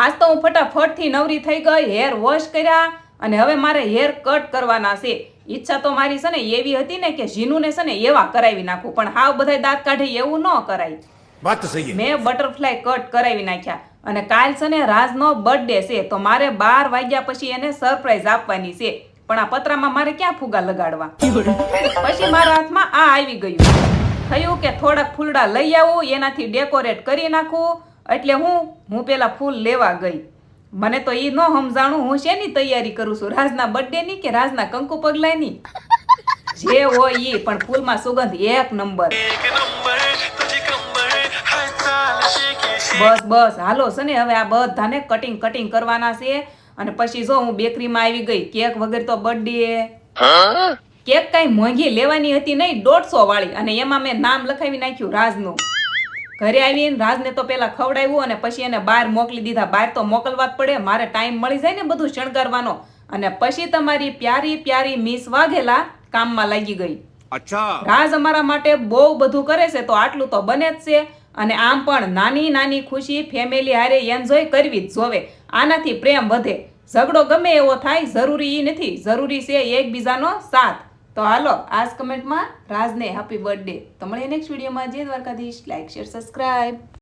આજ તો હું ફટાફટથી નવરી થઈ ગઈ હેર વોશ કર્યા અને હવે મારે હેર કટ કરવાના છે. ઈચ્છા તો મારી છે ને એવી હતી ને કે જીનુને છે ને એવા કરાવી નાખું પણ હાવ બધા દાંત કાઢે એવું ન કરાય. વાત સહી મેં બટરફ્લાય કટ કરાવી નાખ્યા અને કાલ છે ને રાજનો બર્થડે છે તો મારે બાર વાગ્યા પછી એને સરપ્રાઈઝ આપવાની છે. પણ આ પતરામાં મારે ક્યાં ફુગા લગાડવા? પછી મારા હાથમાં આ આવી ગયું. થયું કે થોડાક ફૂલડા લઈ આવું એનાથી ડેકોરેટ કરી નાખું એટલે હું હું પેલા ફૂલ લેવા ગઈ. મને તો એ ન સમજાણું હું શેની તૈયારી કરું છું? રાજના બર્થડે ની કે રાજના કંકુ પગલાની? જે હોય એ પણ ફૂલમાં સુગંધ એક નંબર. બસ બસ હાલો છે ને હવે આ બધાને કટિંગ કટિંગ કરવાના છે. અને પછી જો હું બેકરીમાં આવી ગઈ કેક વગર તો બર્થડે કેક કઈ મોંઘી લેવાની હતી નહીં દોઢસો વાળી. અને એમાં મેં નામ લખાવી નાખ્યું રાજનું. ઘરે આવીને રાજને તો પહેલાં ખવડાવ્યું અને પછી એને બહાર મોકલી દીધા. બહાર તો મોકલવા જ પડે. મારે ટાઈમ મળી જાય ને બધું શણગારવાનો. અને પછી તમારી પ્યારી પ્યારી મિસ વાઘેલા કામમાં લાગી ગઈ. રાજ અમારા માટે બહુ બધું કરે છે તો આટલું તો બને જ છે. અને આમ પણ નાની નાની ખુશી ફેમિલી હારે એન્જોય કરવી જ જોવે. આનાથી પ્રેમ વધે. ઝઘડો ગમે એવો થાય જરૂરી નથી. જરૂરી છે એકબીજાનો સાથ. તો હાલો, આજ કમેન્ટમાં રાજને હેપી બર્થડે તો મળીએ નેક્સ્ટ વિડીયોમાં જય દ્વારકાધીશ. Like share subscribe